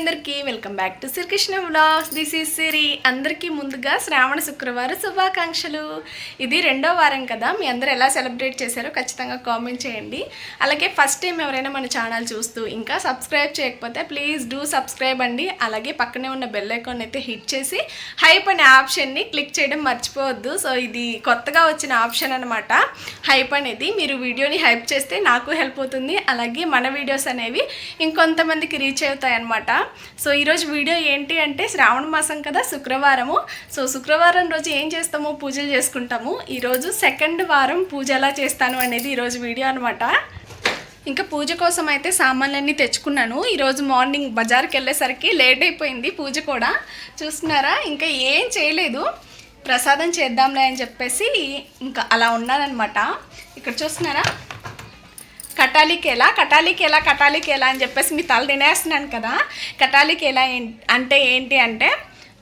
అందరికీ welcome back to Srikrishna vlogs. This is Siri అందరికీ ముందుగా శ్రావణ శుక్రవారం శుభాకాంక్షలు. ఇది రెండో వారం కదా మీ అందరూ ఎలా సెలబ్రేట్ చేశారో ఖచ్చితంగా కామెంట్ చేయండి. అలాగే ఫస్ట్ టైం ఎవరైనా మన ఛానల్ చూస్తూ ఇంకా సబ్స్క్రైబ్ చేయకపోతే ప్లీజ్ డూ సబ్స్క్రైబ్ అండి. అలాగే పక్కనే ఉన్న బెల్ ఐకాన్ అయితే హిట్ చేసి హైప్ అనే ఆప్షన్ని క్లిక్ చేయడం మర్చిపోవద్దు. సో ఇది కొత్తగా వచ్చిన ఆప్షన్ అనమాట హైప్ అనేది మీరు వీడియోని హైప్ చేస్తే నాకు హెల్ప్ అవుతుంది. అలాగే మన వీడియోస్ అనేవి ఇంకొంతమందికి రీచ్ అవుతాయి అనమాట సో ఈరోజు వీడియో ఏంటి అంటే శ్రావణ మాసం కదా శుక్రవారము. సో శుక్రవారం రోజు ఏం చేస్తామో పూజలు చేసుకుంటాము. ఈరోజు సెకండ్ వారం పూజ ఎలా చేస్తాను అనేది ఈరోజు వీడియో అనమాట ఇంకా పూజ కోసం అయితే సామాన్లన్నీ తెచ్చుకున్నాను. ఈరోజు మార్నింగ్ బజార్కి వెళ్ళేసరికి లేట్ అయిపోయింది పూజ కూడా. చూస్తున్నారా? ఇంకా ఏం చేయలేదు. ప్రసాదం చేద్దాంలే అని చెప్పేసి ఇంకా అలా ఉన్నారనమాట ఇక్కడ చూస్తున్నారా? కటాలికేలా కటాలికేలా కటాలికేలా అని చెప్పేసి మీ తల తినేస్తున్నాను కదా. కటాలికేలా ఎలా అంటే ఏంటి అంటే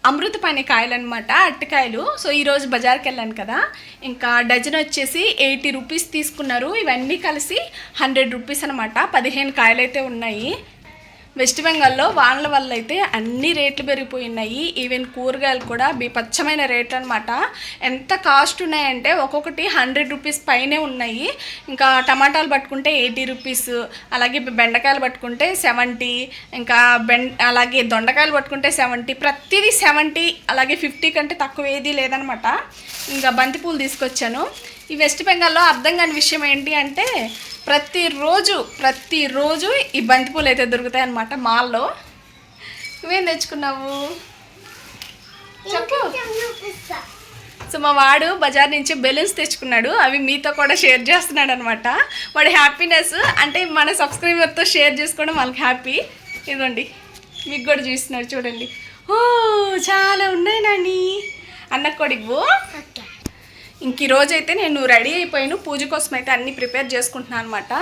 అమృతపాణి కాయలు అనమాట అరటికాయలు. సో ఈరోజు బజార్కి వెళ్ళాను కదా. ఇంకా డజన్ వచ్చేసి ఎయిటీ రూపీస్ తీసుకున్నారు. ఇవన్నీ కలిసి హండ్రెడ్ రూపీస్ అనమాట పదిహేను కాయలు అయితే ఉన్నాయి. వెస్ట్ బెంగాల్లో వానల వల్ల అయితే అన్ని రేట్లు పెరిగిపోయినాయి. ఈవెన్ కూరగాయలు కూడా బీపచ్చమైన రేట్లు అనమాట ఎంత కాస్ట్ ఉన్నాయంటే ఒక్కొక్కటి హండ్రెడ్ రూపీస్ పైనే ఉన్నాయి. ఇంకా టమాటాలు పట్టుకుంటే ఎయిటీ రూపీస్ అలాగే బెండకాయలు పట్టుకుంటే సెవెంటీ ఇంకా బెం అలాగే దొండకాయలు పట్టుకుంటే సెవెంటీ ప్రతిదీ సెవెంటీ అలాగే ఫిఫ్టీ కంటే తక్కువ ఏది లేదనమాట ఇంకా బంతిపూలు తీసుకొచ్చాను. ఈ వెస్ట్ బెంగాల్లో అర్థం కాని విషయం ఏంటి అంటే ప్రతిరోజు ప్రతిరోజు ఈ బంతిపూలు అయితే దొరుకుతాయి అన్నమాట మాల్లో. నువ్వేం తెచ్చుకున్నావు చెప్పు. సో మా వాడు బజార్ నుంచి బెలూన్స్ తెచ్చుకున్నాడు అవి మీతో కూడా షేర్ చేస్తున్నాడు అనమాట వాడి హ్యాపీనెస్ అంటే మన సబ్స్క్రైబర్తో షేర్ చేసుకోవడం వాళ్ళకి హ్యాపీ. ఇదిగోండి మీకు కూడా చూస్తున్నాడు చూడండి. ఓ చాలా ఉన్నాయి నాని. అన్న కొడివ్వు ఇంక ఈరోజైతే అయితే నేను రెడీ అయిపోయాను. పూజ కోసం అయితే అన్నీ ప్రిపేర్ చేసుకుంటున్నాను అనమాట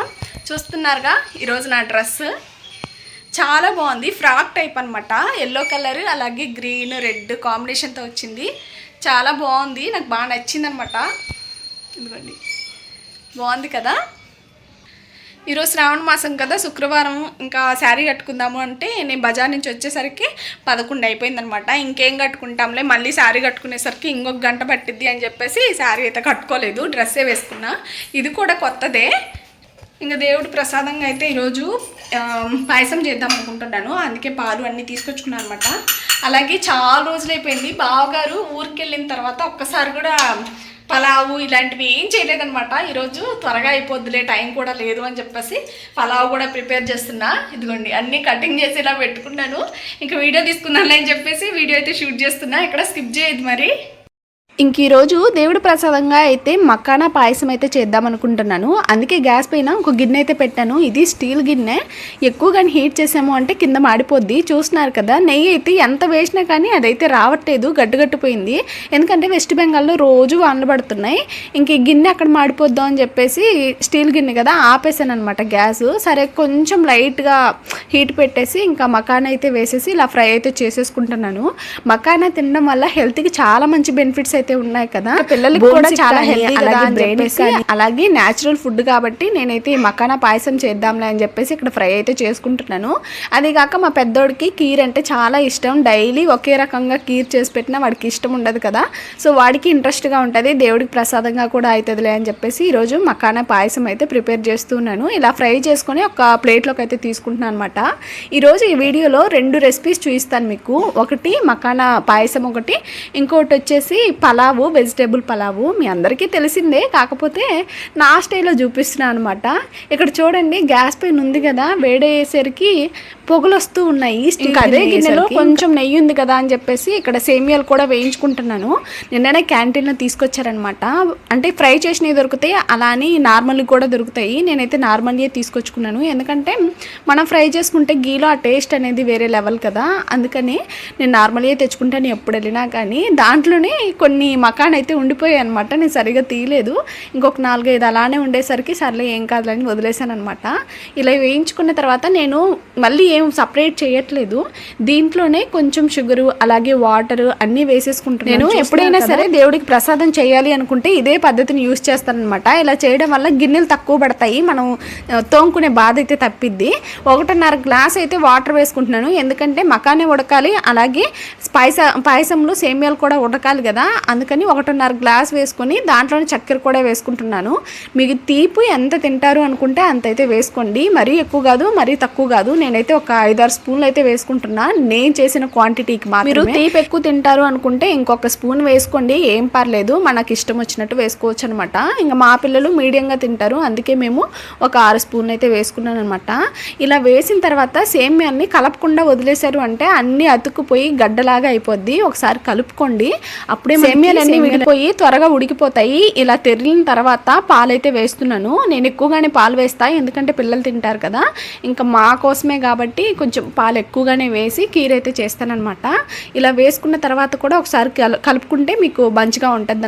చూస్తున్నారుగా ఈరోజు నా డ్రెస్. చాలా బాగుంది. ఫ్రాక్ టైప్ అనమాట ఎల్లో కలర్ అలాగే గ్రీన్ రెడ్ కాంబినేషన్తో వచ్చింది. చాలా బాగుంది. నాకు బాగా నచ్చింది అనమాట ఇదిగోండి. బాగుంది కదా? ఈరోజు శ్రావణ మాసం కదా శుక్రవారం ఇంకా శారీ కట్టుకుందాము అంటే నేను బజార్ నుంచి వచ్చేసరికి పదకొండు అయిపోయిందనమాట. ఇంకేం కట్టుకుంటాంలే మళ్ళీ శారీ కట్టుకునేసరికి ఇంకొక గంట పట్టిద్ది అని చెప్పేసి శారీ అయితే కట్టుకోలేదు డ్రెస్సే వేసుకున్నా. ఇది కూడా కొత్తదే. ఇంకా దేవుడు ప్రసాదంగా అయితే ఈరోజు పాయసం చేద్దాం అనుకుంటున్నాను. అందుకే పాలు అన్నీ తీసుకొచ్చుకున్నాను అనమాట. అలాగే చాలా రోజులు అయిపోయింది బావగారు ఊరికి వెళ్ళిన తర్వాత ఒక్కసారి కూడా పలావు ఇలాంటివి ఏం చేయలేదనమాట ఈరోజు త్వరగా అయిపోద్దిలే టైం కూడా లేదు అని చెప్పేసి పలావ్ కూడా ప్రిపేర్ చేస్తున్నా. ఇదిగోండి అన్నీ కటింగ్ చేసి ఇలా పెట్టుకున్నాను. ఇంకా వీడియో తీసుకున్నాను అని చెప్పేసి వీడియో అయితే షూట్ చేస్తున్నా. ఇక్కడ స్కిప్ చేయదు మరి. ఇంక ఈరోజు దేవుడి ప్రసాదంగా అయితే మక్కానా పాయసం అయితే చేద్దాం అనుకుంటున్నాను. అందుకే గ్యాస్ పైన ఒక గిన్నె అయితే పెట్టాను. ఇది స్టీల్ గిన్నె. ఎక్కువగా హీట్ చేసాము అంటే కింద మాడిపోద్ది. చూస్తున్నారు కదా నెయ్యి అయితే ఎంత వేసినా కానీ అదైతే రావట్లేదు. గట్టుగట్టుపోయింది ఎందుకంటే వెస్ట్ బెంగాల్లో రోజు వానలు పడుతున్నాయి. ఇంక ఈ గిన్నె అక్కడ మాడిపోద్దాం అని చెప్పేసి స్టీల్ గిన్నె కదా ఆపేసాను అనమాట గ్యాస్. సరే కొంచెం లైట్గా హీట్ పెట్టేసి ఇంకా మకానా అయితే వేసేసి ఇలా ఫ్రై అయితే చేసేసుకుంటున్నాను. మకానా తినడం వల్ల హెల్త్కి చాలా మంచి బెనిఫిట్స్ అయితే ఉన్నాయి కదా పిల్లలకి కూడా చాలా హెల్తీ అని చెప్పేసి అలాగే న్యాచురల్ ఫుడ్ కాబట్టి నేనైతే ఈ మకానా పాయసం చేద్దాంలే అని చెప్పేసి ఇక్కడ ఫ్రై అయితే చేసుకుంటున్నాను. అది కాక మా పెద్దోడికి కీర్ అంటే చాలా ఇష్టం. డైలీ ఒకే రకంగా కీర్ చేసి పెట్టినా వాడికి ఇష్టం ఉండదు కదా. సో వాడికి ఇంట్రెస్ట్గా ఉంటుంది. దేవుడికి ప్రసాదంగా కూడా అవుతుందిలే అని చెప్పేసి ఈరోజు మకానా పాయసం అయితే ప్రిపేర్ చేస్తున్నాను. ఇలా ఫ్రై చేసుకొని ఒక ప్లేట్లోకి అయితే తీసుకుంటున్నాను అనమాట ఈరోజు ఈ వీడియోలో రెండు రెసిపీస్ చూపిస్తాను మీకు. ఒకటి మకానా పాయసం ఒకటి ఇంకోటి వచ్చేసి పలావు వెజిటేబుల్ పలావు మీ అందరికీ తెలిసిందే. కాకపోతే నా స్టైల్లో చూపిస్తున్నాను అనమాట. ఇక్కడ చూడండి గ్యాస్ పైన ఉంది కదా వేడేసరికి పొగలు వస్తూ ఉన్నాయి ఇంకా అదే గిన్నెలో కొంచెం నెయ్యి ఉంది కదా అని చెప్పేసి ఇక్కడ సేమియాలు కూడా వేయించుకుంటున్నాను. నిన్ననే క్యాంటీన్లో తీసుకొచ్చారనమాట అంటే ఫ్రై చేసినవి దొరుకుతాయి అలా అని నార్మల్ కూడా దొరుకుతాయి. నేనైతే నార్మల్గా తీసుకొచ్చుకున్నాను. ఎందుకంటే మనం ఫ్రై చేసుకుంటే గీలో ఆ టేస్ట్ అనేది వేరే లెవెల్ కదా. అందుకని నేను నార్మల్గా తెచ్చుకుంటాను ఎప్పుడు వెళ్ళినా కానీ. దాంట్లోనే కొన్ని మకాన్ అయితే ఉండిపోయాయి అనమాట నేను సరిగా తీయలేదు. ఇంకొక నాలుగైదు అలానే ఉండేసరికి సర్లే ఏం కాదులని వదిలేసాను అనమాట ఇలా వేయించుకున్న తర్వాత నేను మళ్ళీ ఏం సపరేట్ చేయట్లేదు. దీంట్లోనే కొంచెం షుగరు అలాగే వాటర్ అన్నీ వేసేసుకుంటున్నాను. నేను ఎప్పుడైనా సరే దేవుడికి ప్రసాదం చేయాలి అనుకుంటే ఇదే పద్ధతిని యూస్ చేస్తానన్నమాట. ఇలా చేయడం వల్ల గిన్నెలు తక్కువ పడతాయి. మనం తోముకునే బాధ అయితే తప్పిద్ది. ఒకటిన్నర గ్లాస్ అయితే వాటర్ వేసుకుంటున్నాను. ఎందుకంటే మకానే ఉడకాలి. అలాగే పాయస పాయసంలో సేమియాలు కూడా ఉడకాలి కదా. అందుకని ఒకటిన్నర గ్లాస్ వేసుకొని దాంట్లోనే చక్కెర కూడా వేసుకుంటున్నాను. మీకు తీపి ఎంత తింటారు అనుకుంటే అంత అయితే వేసుకోండి. మరీ ఎక్కువ కాదు మరీ తక్కువ కాదు. నేనైతే ఒక ఐదారు స్పూన్లు అయితే వేసుకుంటున్నా. నేను చేసిన క్వాంటిటీకి మాత్రమే. మీరు తీపి ఎక్కువ తింటారు అనుకుంటే ఇంకొక స్పూన్ వేసుకోండి. ఏం పర్లేదు. మనకి ఇష్టం వచ్చినట్టు వేసుకోవచ్చు అనమాట ఇంకా మా పిల్లలు మీడియంగా తింటారు. అందుకే మేము ఒక ఆరు స్పూన్లు అయితే వేసుకున్నాను అనమాట ఇలా వేసిన తర్వాత సేమ్యాన్ని కలపకుండా వదిలేశారు అంటే అన్ని అతుక్కుపోయి గడ్డలాగా అయిపోద్ది. ఒకసారి కలుపుకోండి. అప్పుడే సేమ్యాలన్నీ విడిపోయి త్వరగా ఉడికిపోతాయి. ఇలా తెరిలిన తర్వాత పాలైతే వేస్తున్నాను. నేను ఎక్కువగానే పాలు వేస్తా. ఎందుకంటే పిల్లలు తింటారు కదా. ఇంకా మా కోసమే కాబట్టి కొంచెం పాలు ఎక్కువగానే వేసి కీర అయితే చేస్తానన్నమాట. ఇలా వేసుకున్న తర్వాత కూడా ఒకసారి కల- కలుపుకుంటే మీకు మంచిగా ఉంటుంది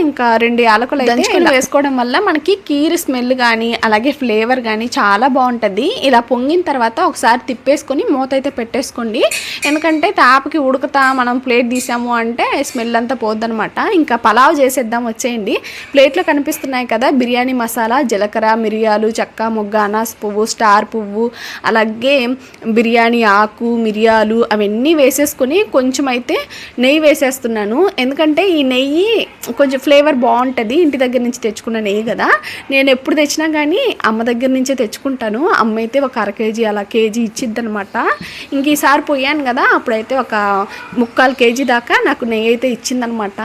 ఇంకా రెండు యాలకులు అయితే వేసుకోవడం వల్ల మనకి కీర స్మెల్ కానీ అలాగే ఫ్లేవర్ కానీ చాలా బాగుంటుంది. ఇలా పొంగిన తర్వాత ఒకసారి తిప్పేసుకొని మూత అయితే పెట్టేసుకోండి. ఎందుకంటే తాపకి ఉడకతా మనం ప్లేట్ తీసాము అంటే స్మెల్ అంతా పోద్దనమాట ఇంకా పలావ్ చేసేద్దాం వచ్చేయండి. ప్లేట్లో కనిపిస్తున్నాయి కదా బిర్యానీ మసాలా జీలకర్ర మిరియాలు చెక్క మొగ్గ అనాస్ పువ్వు స్టార్ పువ్వు అలాగే బిర్యానీ ఆకు మిరియాలు అవన్నీ వేసేసుకొని కొంచెం అయితే నెయ్యి వేసేస్తున్నాను. ఎందుకంటే ఈ నెయ్యి కొంచెం ఫ్లేవర్ బాగుంటుంది. ఇంటి దగ్గర నుంచి తెచ్చుకున్న నెయ్యి కదా. నేను ఎప్పుడు తెచ్చినా కానీ అమ్మ దగ్గర నుంచే తెచ్చుకుంటాను. అమ్మ అయితే ఒక అర కేజీ అలా కేజీ ఇచ్చిద్ది అనమాట ఇంక ఈసారి పోయాను కదా అప్పుడైతే ఒక ముక్కాలు కేజీ దాకా నాకు నెయ్యి అయితే ఇచ్చిందనమాట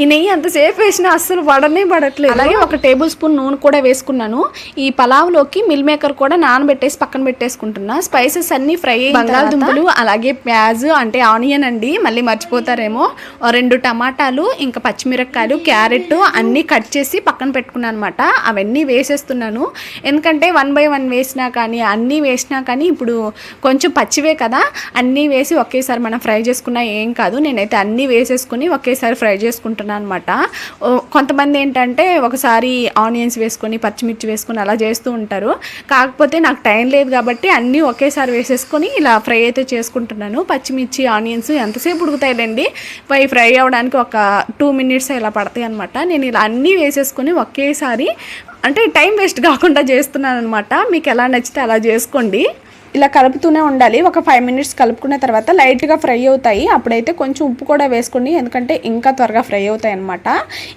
ఈ నెయ్యి అంతసేపు వేసినా అస్సలు పడనే పడట్లేదు. అలాగే ఒక టేబుల్ స్పూన్ నూనె కూడా వేసుకున్నాను. ఈ పలావ్లోకి మిల్ మేకర్ కూడా నానబెట్టేసి పక్కన పెట్టేసుకుంటున్నా. స్పైసెస్ అన్ని ఫ్రై బంగాళదుంపలు అలాగే ప్యాజ్ అంటే ఆనియన్ అండి మళ్ళీ మర్చిపోతారేమో. రెండు టమాటాలు ఇంకా పచ్చిమిరపకాయలు క్యారెట్ అన్నీ కట్ చేసి పక్కన పెట్టుకున్నాను అనమాట అవన్నీ వేసేస్తున్నాను. ఎందుకంటే వన్ బై వన్ వేసినా కానీ అన్నీ వేసినా కానీ ఇప్పుడు కొంచెం పచ్చివే కదా అన్నీ వేసి ఒకేసారి మనం ఫ్రై చేసుకున్నా ఏం కాదు. నేనైతే అన్నీ వేసేసుకుని ఒకేసారి ఫ్రై చేసుకుంటున్నాను అనమాట కొంతమంది ఏంటంటే ఒకసారి ఆనియన్స్ వేసుకొని పచ్చిమిర్చి వేసుకొని అలా చేస్తూ ఉంటారు. కాకపోతే నాకు టైం లేదు కాబట్టి అన్నీ ఒకేసారి వేసేసుకొని ఇలా ఫ్రై అయితే చేసుకుంటున్నాను. పచ్చిమిర్చి ఆనియన్స్ ఎంతసేపు ఉడుకుతాయిలేండి. పై ఫ్రై అవ్వడానికి ఒక టూ మినిట్స్ ఇలా పడతాయి అనమాట నేను ఇలా అన్నీ వేసేసుకొని ఒకేసారి అంటే టైం వేస్ట్ కాకుండా చేస్తున్నాను అనమాట మీకు ఎలా నచ్చితే అలా చేసుకోండి. ఇలా కలుపుతూనే ఉండాలి. ఒక ఫైవ్ మినిట్స్ కలుపుకున్న తర్వాత లైట్గా ఫ్రై అవుతాయి. అప్పుడైతే కొంచెం ఉప్పు కూడా వేసుకోండి. ఎందుకంటే ఇంకా త్వరగా ఫ్రై అవుతాయి అనమాట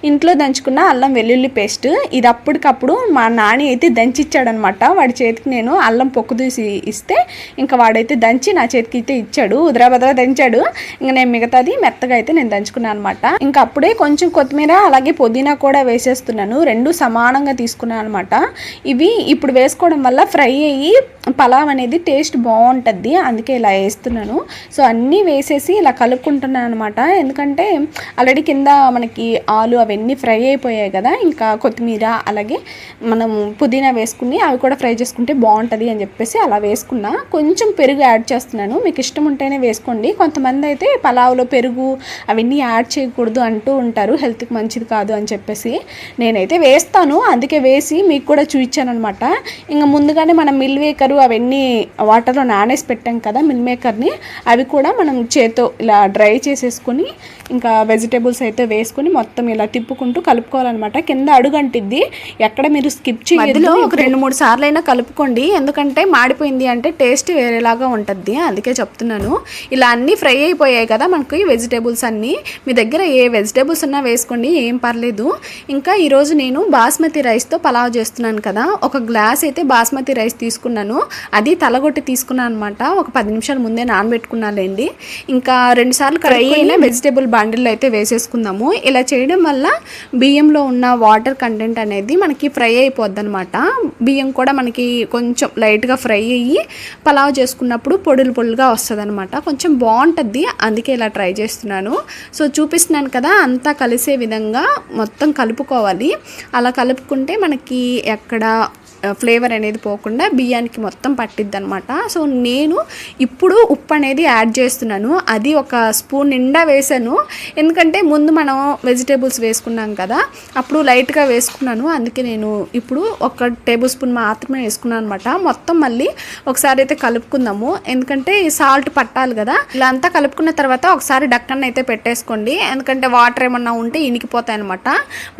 ఇంట్లో దంచుకున్న అల్లం వెల్లుల్లి పేస్ట్ ఇది అప్పటికప్పుడు మా నాని అయితే దంచి ఇచ్చాడనమాట వాడి చేతికి నేను అల్లం పొక్కు తీసి ఇస్తే ఇంకా వాడైతే దంచి నా చేతికి అయితే ఇచ్చాడు. ఉదరాబద్రా దంచాడు. ఇంకా నేను మిగతాది మెత్తగా అయితే నేను దంచుకున్నాను అనమాట ఇంకా అప్పుడే కొంచెం కొత్తిమీర అలాగే పుదీనా కూడా వేసేస్తున్నాను. రెండు సమానంగా తీసుకున్నాను అనమాట ఇవి ఇప్పుడు వేసుకోవడం వల్ల ఫ్రై అయ్యి పలావ్ అనేది టేస్ట్ బాగుంటుంది అందుకే ఇలా వేస్తున్నాను. సో అన్నీ వేసేసి ఇలా కలుపుకుంటున్నాను అనమాట ఎందుకంటే ఆల్రెడీ కింద మనకి ఆలు అవన్నీ ఫ్రై అయిపోయాయి కదా ఇంకా కొత్తిమీర అలాగే మనం పుదీనా వేసుకుని అవి కూడా ఫ్రై చేసుకుంటే బాగుంటుంది అని చెప్పేసి అలా వేసుకున్నా. కొంచెం పెరుగు యాడ్ చేస్తున్నాను. మీకు ఇష్టం ఉంటేనే వేసుకోండి. కొంతమంది అయితే పలావ్లో పెరుగు అవన్నీ యాడ్ చేయకూడదు అంటూ ఉంటారు. హెల్త్కి మంచిది కాదు అని చెప్పేసి నేనైతే వేస్తాను. అందుకే వేసి మీకు కూడా చూపించాను అనమాట ఇంకా ముందుగానే మనం మిల్ వేకరు అవన్నీ వాటర్లో నానేసి పెట్టాం కదా మిల్ మేకర్ని అవి కూడా మనం చేతో ఇలా డ్రై చేసేసుకొని ఇంకా వెజిటేబుల్స్ అయితే వేసుకొని మొత్తం ఇలా తిప్పుకుంటూ కలుపుకోవాలన్నమాట. కింద అడుగంటిద్ది ఎక్కడ మీరు స్కిప్ చేయొద్దు. ఒక రెండు మూడు సార్లు అయినా కలుపుకోండి. ఎందుకంటే మాడిపోయింది అంటే టేస్ట్ వేరేలాగా ఉంటుంది అందుకే చెప్తున్నాను. ఇలా అన్నీ ఫ్రై అయిపోయాయి కదా మనకి వెజిటేబుల్స్ అన్నీ. మీ దగ్గర ఏ వెజిటేబుల్స్ ఉన్నా వేసుకోండి. ఏం పర్లేదు. ఇంకా ఈరోజు నేను బాస్మతి రైస్తో పలావ్ చేస్తున్నాను కదా. ఒక గ్లాస్ అయితే బాస్మతి రైస్ తీసుకున్నాను. అది తలగొట్టి తీసుకున్నాను అనమాట ఒక పది నిమిషాల ముందే నానబెట్టుకున్నాలేండి. ఇంకా రెండు సార్లు ఫ్రై అయిన వెజిటేబుల్ బాండిల్లో అయితే వేసేసుకుందాము. ఇలా చేయడం వల్ల బియ్యంలో ఉన్న వాటర్ కంటెంట్ అనేది మనకి ఫ్రై అయిపోద్ది అనమాట బియ్యం కూడా మనకి కొంచెం లైట్గా ఫ్రై అయ్యి పలావ్ చేసుకున్నప్పుడు పొడులు పొడులుగా వస్తుంది అనమాట కొంచెం బాగుంటుంది అందుకే ఇలా ట్రై చేస్తున్నాను. సో చూపిస్తున్నాను కదా అంతా కలిసే విధంగా మొత్తం కలుపుకోవాలి. అలా కలుపుకుంటే మనకి ఎక్కడ ఫ్లేవర్ అనేది పోకుండా బియ్యానికి మొత్తం పట్టిద్ది అనమాట సో నేను ఇప్పుడు ఉప్పు అనేది యాడ్ చేస్తున్నాను. అది ఒక స్పూన్ నిండా వేసాను. ఎందుకంటే ముందు మనం వెజిటేబుల్స్ వేసుకున్నాం కదా అప్పుడు లైట్గా వేసుకున్నాను. అందుకే నేను ఇప్పుడు ఒక టేబుల్ స్పూన్ మాత్రమే వేసుకున్నాను అనమాట మొత్తం మళ్ళీ ఒకసారి అయితే కలుపుకుందాము. ఎందుకంటే సాల్ట్ పట్టాలి కదా ఇలా అంతా కలుపుకున్న తర్వాత ఒకసారి డక్కన్ అయితే పెట్టేసుకోండి. ఎందుకంటే వాటర్ ఏమన్నా ఉంటే ఇనికిపోతాయి అనమాట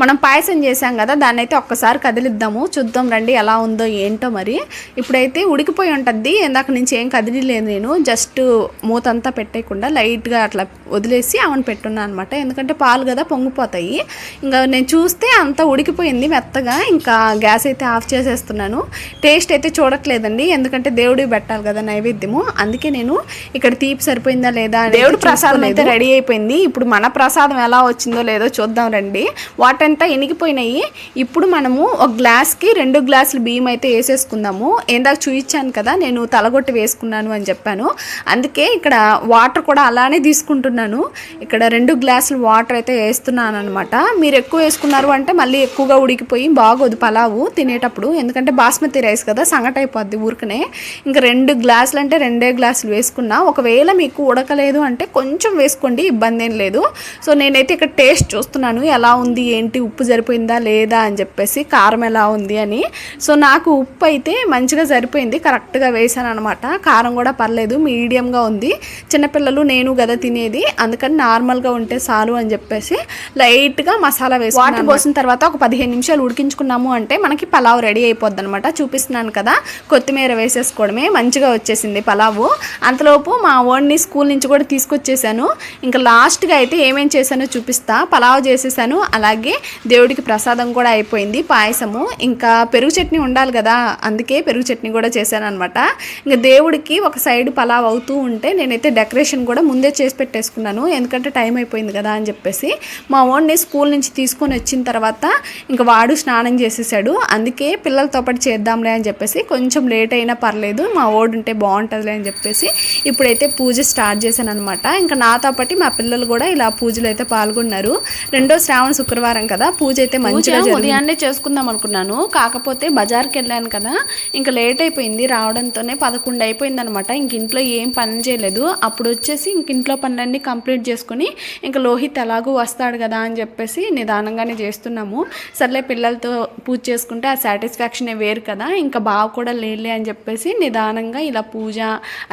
మనం పాయసం చేసాం కదా దాన్ని అయితే ఒక్కసారి కదిలిద్దాము. చూద్దాం రండి ఎలా ఉందో ఏంటో మరి. ఇప్పుడైతే ఉడికిపోయి ఉంటుంది ఇందాక నుంచి ఏం కదిలిలేదు నేను. జస్ట్ మూత అంతా పెట్టేయకుండా లైట్గా అట్లా వదిలేసి ఆమెను పెట్టున్నాను అనమాట ఎందుకంటే పాలు కదా పొంగిపోతాయి. ఇంకా నేను చూస్తే అంతా ఉడికిపోయింది మెత్తగా. ఇంకా గ్యాస్ అయితే ఆఫ్ చేసేస్తున్నాను. టేస్ట్ అయితే చూడట్లేదండి. ఎందుకంటే దేవుడికి పెట్టాలి కదా నైవేద్యము. అందుకే నేను ఇక్కడ తీపి సరిపోయిందా లేదా దేవుడి ప్రసాదం అయితే రెడీ అయిపోయింది. ఇప్పుడు మన ప్రసాదం ఎలా వచ్చిందో లేదో చూద్దాం రండి. వాటంతా ఇనిగిపోయినాయి. ఇప్పుడు మనము ఒక గ్లాస్కి రెండు గ్లాసులు బియ్యం అయితే వేసేసుకుందాము. ఇందాక చూయించాను కదా నేను తలగొట్టి వేసుకున్నాను అని చెప్పాను. అందుకే ఇక్కడ వాటర్ కూడా అలానే తీసుకుంటున్నాను. ఇక్కడ రెండు గ్లాసులు వాటర్ అయితే వేస్తున్నాను అనమాట మీరు ఎక్కువ వేసుకున్నారు అంటే మళ్ళీ ఎక్కువగా ఉడికిపోయి బాగోదు పలావు తినేటప్పుడు. ఎందుకంటే బాస్మతి రైస్ కదా సంగట అయిపోద్ది ఊరికనే. ఇంకా రెండు గ్లాసులు అంటే రెండే గ్లాసులు వేసుకున్నా. ఒకవేళ మీకు ఉడకలేదు అంటే కొంచెం వేసుకోండి ఇబ్బంది ఏం లేదు. సో నేనైతే ఇక్కడ టేస్ట్ చూస్తున్నాను. ఎలా ఉంది ఏంటి ఉప్పు సరిపోయిందా లేదా అని చెప్పేసి కారం ఎలా ఉంది అని. సో నాకు ఉప్పు అయితే మంచిగా సరిపోయింది కరెక్ట్గా వేసాను అనమాట కారం కూడా పర్లేదు మీడియంగా ఉంది. చిన్నపిల్లలు నేను కదా తినేది అందుకని నార్మల్గా ఉంటే చాలు అని చెప్పేసి లైట్గా మసాలా వేసి వాటర్ పోసిన తర్వాత ఒక పదిహేను నిమిషాలు ఉడికించుకున్నాము అంటే మనకి పలావ్ రెడీ అయిపోద్ది అనమాట చూపిస్తున్నాను కదా కొత్తిమీర వేసేసుకోవడమే మంచిగా వచ్చేసింది పలావు. అంతలోపు మా ఓడిని స్కూల్ నుంచి కూడా తీసుకొచ్చేసాను. ఇంకా లాస్ట్గా అయితే ఏమేం చేశానో చూపిస్తా. పలావ్ చేసేసాను అలాగే దేవుడికి ప్రసాదం కూడా అయిపోయింది పాయసము. ఇంకా పెరుగు చట్నీ ఉండాలి కదా అందుకే పెరుగు చట్నీ కూడా చేశాను అనమాట ఇంకా దేవుడికి ఒక సైడ్ పలావ్ అవుతూ ఉంటే నేనైతే డెకరేషన్ కూడా ముందే చేసి పెట్టేసుకున్నాను. ఎందుకంటే టైం అయిపోయింది కదా అని చెప్పేసి. మా ఓడిని స్కూల్ నుంచి తీసుకొని వచ్చిన తర్వాత ఇంకా వాడు స్నానం చేసేసాడు. అందుకే పిల్లలతో పాటు చేద్దాంలే అని చెప్పేసి కొంచెం లేట్ అయినా పర్లేదు మా ఓడు ఉంటే బాగుంటుందిలే అని చెప్పేసి ఇప్పుడైతే పూజ స్టార్ట్ చేశాను అనమాట ఇంకా నాతో పాటు మా పిల్లలు కూడా ఇలా పూజలు అయితే పాల్గొన్నారు. రెండో శ్రావణ శుక్రవారం కదా పూజ అయితే మంచిగా ఉదయాన్నే చేసుకుందాం అనుకున్నాను. కాకపోతే బజార్కి వెళ్ళాను కదా ఇంకా లేట్ అయిపోయింది రావడంతోనే పదకొండు అయిపోయింది అనమాట ఇంక ఇంట్లో ఏం పని చేయలేదు. అప్పుడు వచ్చేసి ఇంక ఇంట్లో పనులన్నీ కంప్లీట్ చేసుకుని ఇంకా లోహిత్ ఎలాగూ వస్తాడు కదా అని చెప్పేసి నిదానంగానే చేస్తున్నాము. సర్లే పిల్లలతో పూజ చేసుకుంటే ఆ సాటిస్ఫాక్షనే వేరు కదా ఇంకా బావ కూడా లేలే అని చెప్పేసి నిదానంగా ఇలా పూజ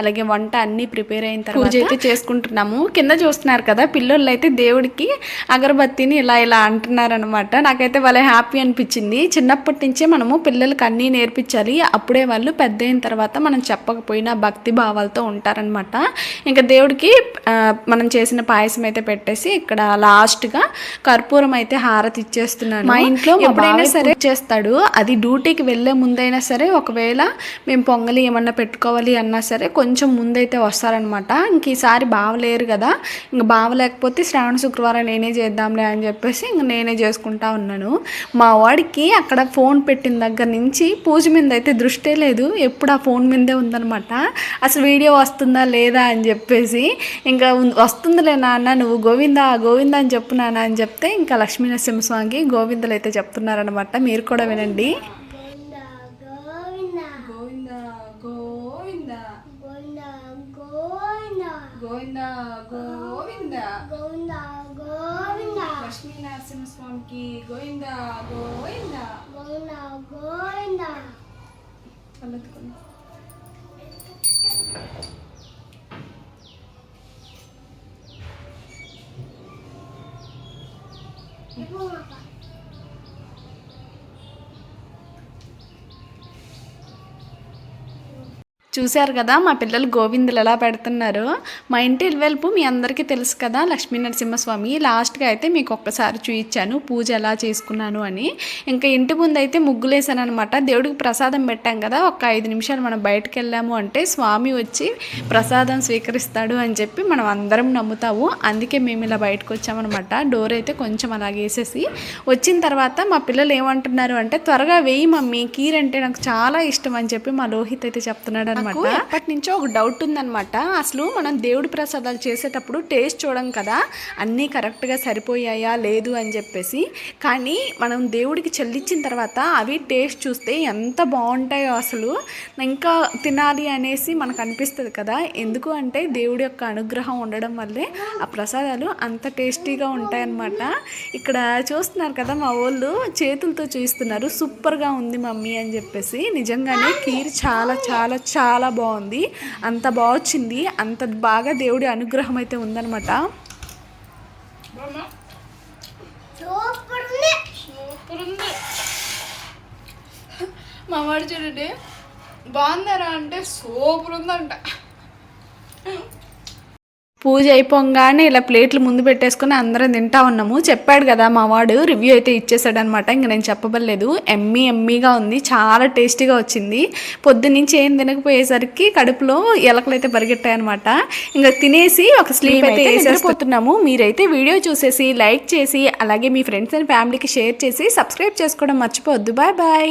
అలాగే వంట అన్నీ ప్రిపేర్ అయిన తర్వాత పూజ అయితే చేసుకుంటున్నాము. కింద చూస్తున్నారు కదా పిల్లలు అయితే దేవుడికి అగరబత్తిని ఇలా ఇలా అంటున్నారనమాట. నాకైతే వాళ్ళ హ్యాపీ అనిపించింది. చిన్నప్పటి నుంచే మనము పిల్ల పిల్లలకి అన్నీ నేర్పించాలి. అప్పుడే వాళ్ళు పెద్ద అయిన తర్వాత మనం చెప్పకపోయినా భక్తి భావాలతో ఉంటారనమాట ఇంకా దేవుడికి మనం చేసిన పాయసం అయితే పెట్టేసి ఇక్కడ లాస్ట్గా కర్పూరం అయితే హారతి ఇచ్చేస్తున్నాను. మా ఇంట్లో ఎప్పుడైనా సరే చేస్తాడు. అది డ్యూటీకి వెళ్ళే ముందైనా సరే ఒకవేళ మేము పొంగలి ఏమన్నా పెట్టుకోవాలి అన్నా సరే కొంచెం ముందైతే వస్తారనమాట ఇంక ఈసారి బావలేరు కదా ఇంక బావలేకపోతే శ్రావణ శుక్రవారం నేనే చేద్దాంలే అని చెప్పేసి ఇంక నేనే చేసుకుంటా ఉన్నాను. మా వాడికి అక్కడ ఫోన్ పెట్టిన దగ్గర నుంచి పూజ మీద అయితే దృష్టే లేదు. ఎప్పుడు ఆ ఫోన్ మీదే ఉందనమాట అసలు వీడియో వస్తుందా లేదా అని చెప్పేసి ఇంకా వస్తుందిలే నాన్న నువ్వు గోవిందా గోవింద అని చెప్పు నాన్న అని చెప్తే ఇంకా లక్ష్మీనరసింహస్వామికి గోవిందలు అయితే చెప్తున్నారనమాట మీరు కూడా వినండి. గోవింద గోవింద గోవింద గోవింద లక్ష్మీ నరసింహస్వామికి గోవింద గోవింద. হয় না చూశారు కదా మా పిల్లలు గోవిందులు ఎలా పెడుతున్నారు? మా ఇంటి వెలుపు మీ అందరికీ తెలుసు కదా లక్ష్మీ నరసింహస్వామి. లాస్ట్గా అయితే మీకు ఒక్కసారి చూయించాను పూజ ఎలా చేసుకున్నాను అని. ఇంకా ఇంటి ముందు అయితే ముగ్గులేసాను అనమాట దేవుడికి ప్రసాదం పెట్టాం కదా ఒక ఐదు నిమిషాలు మనం బయటకు వెళ్ళాము అంటే స్వామి వచ్చి ప్రసాదం స్వీకరిస్తాడు అని చెప్పి మనం అందరం నమ్ముతాము. అందుకే మేము ఇలా బయటకు వచ్చామన్నమాట. డోర్ అయితే కొంచెం అలాగే వేసేసి. వచ్చిన తర్వాత మా పిల్లలు ఏమంటున్నారు అంటే త్వరగా వేయి మమ్మీ కీర్ అంటే నాకు చాలా ఇష్టం అని చెప్పి మా లోహిత్ అయితే చెప్తున్నాడు అనమాట ఎప్పటి నుంచో ఒక డౌట్ ఉందన్నమాట. అసలు మనం దేవుడి ప్రసాదాలు చేసేటప్పుడు టేస్ట్ చూడం కదా? అన్నీ కరెక్ట్గా సరిపోయాయా? లేదు అని చెప్పేసి. కానీ మనం దేవుడికి చెల్లించిన తర్వాత అవి టేస్ట్ చూస్తే ఎంత బాగుంటాయో అసలు. ఇంకా తినాలి అనేసి మనకు అనిపిస్తుంది కదా? ఎందుకు అంటే దేవుడి యొక్క అనుగ్రహం ఉండడం వల్లే ఆ ప్రసాదాలు అంత టేస్టీగా ఉంటాయన్నమాట. ఇక్కడ చూస్తున్నారు కదా మా వాళ్ళు చేతులతో చూస్తున్నారు సూపర్గా ఉంది మమ్మీ అని చెప్పేసి. నిజంగానే కీర్ చాలా చాలా చాలా బాగుంది. అంత బాగొచ్చింది. అంత బాగా దేవుడి అనుగ్రహం అయితే ఉందన్నమాట. సూపర్ ఉంది సూపర్ ఉంది మా వాడు చూడండి బాగుందరా అంటే సూపర్ ఉందంట పూజ అయిపోగానే ఇలా ప్లేట్లు ముందు పెట్టేసుకుని అందరం తింటా ఉన్నాము. చెప్పాడు కదా మా వాడు రివ్యూ అయితే ఇచ్చేసాడనమాట. ఇంక నేను చెప్పబడలేదు. ఎమ్మీ ఎమ్మీగా ఉంది చాలా టేస్టీగా వచ్చింది. పొద్దున్నుంచి ఏం తినకపోయేసరికి కడుపులో ఎలకలు అయితే పరిగెట్టాయన్నమాట ఇంకా తినేసి ఒక స్లీప్ అయితే వేసేసిపోతున్నాము మీరైతే వీడియో చూసేసి లైక్ చేసి అలాగే మీ ఫ్రెండ్స్ అండ్ ఫ్యామిలీకి షేర్ చేసి సబ్స్క్రైబ్ చేసుకోవడం మర్చిపోవద్దు. Bye bye.